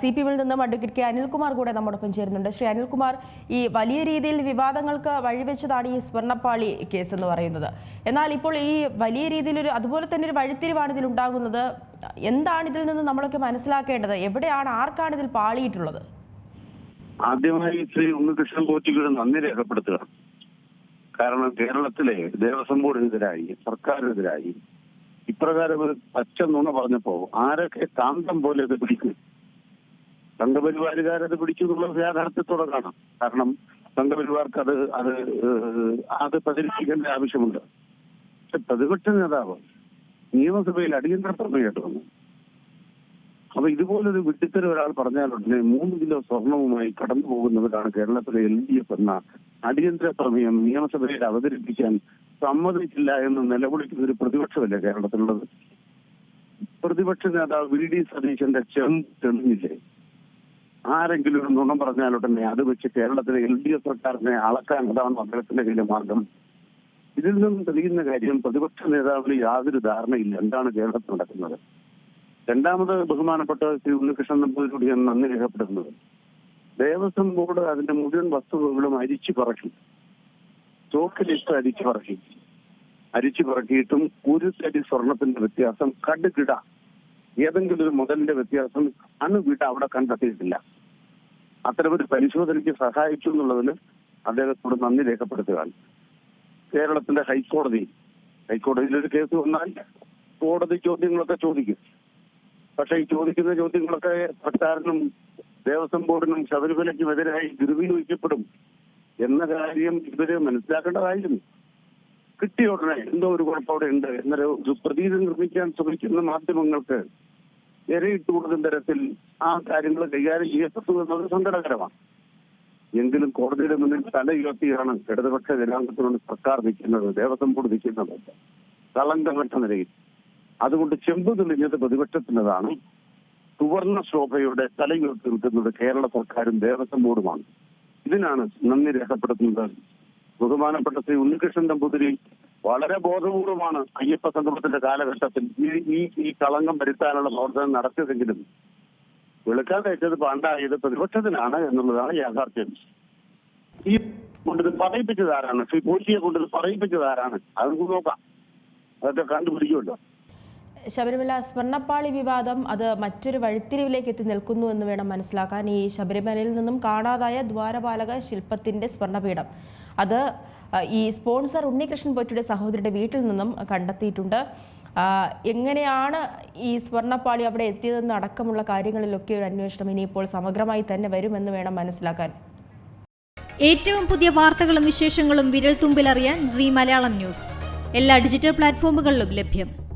C P എമ്മിൽ നിന്നും advocate K Anilkumar കൂടെ നമ്മോടൊപ്പം ചേരുന്നുണ്ട്. ശ്രീ അനിൽകുമാർ ഈ വലിയ രീതിയിൽ വിവാദങ്ങൾക്ക് വഴിവെച്ചതാണ് ഈ സ്വർണപ്പാളി കേസ് എന്ന് പറയുന്നത്. എന്നാൽ ഇപ്പോൾ ഈ വലിയ രീതിയിലൊരു അതുപോലെ തന്നെ ഒരു വഴിത്തിരിവാണ് ഇതിൽ ഉണ്ടാകുന്നത്. എന്താണ് ഇതിൽ നിന്ന് നമ്മളൊക്കെ മനസ്സിലാക്കേണ്ടത്? എവിടെയാണ് ആർക്കാണ് ഇതിൽ പാളിയിട്ടുള്ളത്? ആദ്യമായി ശ്രീ ഉണ്ണികൃഷ്ണൻ പോറ്റിക്ക് നന്ദി രേഖപ്പെടുത്തുക. കാരണം കേരളത്തിലെ ദേവസ്വം ബോർഡിനെതിരായി സർക്കാരിനെതിരായി ഇപ്രകാരം ഒരു പച്ച നുണ പറഞ്ഞപ്പോ ആരൊക്കെ കാന്തം പോലെ ഇത് പിടിക്കും? സംഘപരിവാരുകാരത് പിടിച്ചു എന്നുള്ളത് യാഥാർത്ഥ്യത്തോടെ കാണാം. കാരണം സംഘപരിവാർക്ക് അത് അത് അത് പ്രചരിപ്പിക്കേണ്ട ആവശ്യമുണ്ട്. പക്ഷെ പ്രതിപക്ഷ നേതാവ് നിയമസഭയിൽ അടിയന്തര പ്രമേയമായിട്ട് വന്നു. അപ്പൊ ഇതുപോലൊരു വിട്ടിത്തരം ഒരാൾ പറഞ്ഞാൽ മൂന്ന് കിലോ സ്വർണവുമായി കടന്നു പോകുന്നവരാണ് കേരളത്തിലെ എൽ ഡി എഫ് എന്ന അടിയന്തര പ്രമേയം നിയമസഭയിൽ അവതരിപ്പിക്കാൻ സമ്മതിച്ചില്ല എന്ന് നിലവിളിക്കുന്ന ഒരു പ്രതിപക്ഷമല്ലേ കേരളത്തിലുള്ളത്? പ്രതിപക്ഷ നേതാവ് വി ഡി സതീശന്റെ ചെമ്പ് തെളിഞ്ഞില്ലേ? ആരെങ്കിലും ഒരു നുണം പറഞ്ഞാൽ ഉടനെ അത് വെച്ച് കേരളത്തിലെ എൽ ഡി എഫ് സർക്കാരിനെ അളക്കാൻ അതാണ് അദ്ദേഹത്തിന്റെ കയ്യിലെ മാർഗം. ഇതിൽ നിന്നും തെളിയുന്ന കാര്യം പ്രതിപക്ഷ നേതാവിന് യാതൊരു ധാരണയില്ല. എന്താണ് കേരളത്തിൽ നടക്കുന്നത്? രണ്ടാമത് ബഹുമാനപ്പെട്ട ശ്രീ ഉണ്ണികൃഷ്ണൻ നമ്പൂതിരിയോട് ഞാൻ നന്ദി രേഖപ്പെടുത്തുന്നത്. ദേവസ്വം ബോർഡ് അതിന്റെ മുഴുവൻ വസ്തുവകളും അരിച്ചു പറക്കി. ലിസ്റ്റ് അരിച്ചു പറക്കി. അരിച്ചു പറക്കിയിട്ടും ഒരു തരി സ്വർണത്തിന്റെ വ്യത്യാസം കടുകിട. ഏതെങ്കിലും ഒരു മുതലിന്റെ വ്യത്യാസം അണുവിട അവിടെ കണ്ടെത്തിയിട്ടില്ല. അത്തരമൊരു പരിശോധനയ്ക്ക് സഹായിച്ചു എന്നുള്ളതിന് അദ്ദേഹത്തോട് നന്ദി രേഖപ്പെടുത്തുകയാണ്. കേരളത്തിന്റെ ഹൈക്കോടതി ഹൈക്കോടതിയിൽ ഒരു കേസ് വന്നാൽ കോടതി ചോദ്യങ്ങളൊക്കെ ചോദിക്കും. പക്ഷെ ഈ ചോദിക്കുന്ന ചോദ്യങ്ങളൊക്കെ സർക്കാരിനും ദേവസ്വം ബോർഡിനും ശബരിമലയ്ക്കും എതിരായി ദുരുപയോഗിക്കപ്പെടും എന്ന കാര്യം ഇവർ മനസ്സിലാക്കേണ്ടതായിരുന്നു. കിട്ടിയ ഉടനെ എന്തോ ഒരു കുഴപ്പം അവിടെ ഉണ്ട് എന്നൊരു പ്രതീതി നിർമ്മിക്കാൻ ശ്രമിക്കുന്ന മാധ്യമങ്ങൾക്ക് ഇരയിട്ട് കൊടുക്കുന്ന തരത്തിൽ ആ കാര്യങ്ങൾ കൈകാര്യം ചെയ്യപ്പെട്ടു എന്നത് സങ്കടകരമാണ്. എങ്കിലും കോടതിയുടെ മുന്നിൽ തല ഉയർത്തിയാണ് ഇടതുപക്ഷ ജനാംഗത്തിനോട് സർക്കാർ നിൽക്കുന്നത് ദേവസ്വം ബോർഡ് നിൽക്കുന്നത്. കളങ്കമറ്റ നിലയിൽ. അതുകൊണ്ട് ചെമ്പ് തെളിഞ്ഞത് പ്രതിപക്ഷത്തിനതാണ് സുവർണ ശോഭയുടെ തലയുയർത്തി നിൽക്കുന്നത് കേരള സർക്കാരും ദേവസ്വം ബോർഡുമാണ്. ഇതിനാണ് നന്ദി രേഖപ്പെടുത്തുന്നത്. ബഹുമാനപ്പെട്ട ശ്രീ ഉണ്ണികൃഷ്ണൻ നമ്പൂതിരി വളരെ ബോധപൂർവമാണ് അയ്യപ്പ സംഗമത്തിന്റെ കാലഘട്ടത്തിൽ ഈ ഈ ഈ കളങ്കം വരുത്താനുള്ള പ്രവർത്തനം നടത്തിയതെങ്കിലും വിളിക്കാൻ തയ്ച്ചത് പാണ്ടായത് പ്രതിപക്ഷത്തിനാണ് എന്നുള്ളതാണ് യാഥാർത്ഥ്യം. ഈ കൊണ്ടിത് പറയിപ്പിച്ചത് ആരാണ്? ശ്രീ പോറ്റിയെ കൊണ്ടിത് പറയിപ്പിച്ചത് ആരാണ്? അത് നോക്കാം. അതൊക്കെ കണ്ടുപിടിക്കുമല്ലോ. ശബരിമല സ്വർണപ്പാളി വിവാദം അത് മറ്റൊരു വഴിത്തിരിവിലേക്ക് എത്തി നിൽക്കുന്നു എന്ന് വേണം മനസ്സിലാക്കാൻ ഈ ശബരിമലയിൽ നിന്നും കാണാതായ ദ്വാരപാലക ശില്പത്തിന്റെ സ്വർണപീഠം. അത് ഈ സ്പോൺസർ ഉണ്ണികൃഷ്ണൻ പൊറ്റിയുടെ സഹോദരിയുടെ വീട്ടിൽ നിന്നും കണ്ടെത്തിയിട്ടുണ്ട്. എങ്ങനെയാണ് ഈ സ്വർണപ്പാളി അവിടെ എത്തിയതെന്ന് അടക്കമുള്ള കാര്യങ്ങളിലൊക്കെ ഒരു അന്വേഷണം ഇനിയിപ്പോൾ സമഗ്രമായി തന്നെ വരുമെന്ന് വേണം മനസ്സിലാക്കാൻ. ഏറ്റവും പുതിയ വാർത്തകളും വിശേഷങ്ങളും വിരൽ തുമ്പിലറിയാൻ സി മലയാളം ന്യൂസ്. എല്ലാ ഡിജിറ്റൽ പ്ലാറ്റ്ഫോമുകളിലും ലഭ്യം.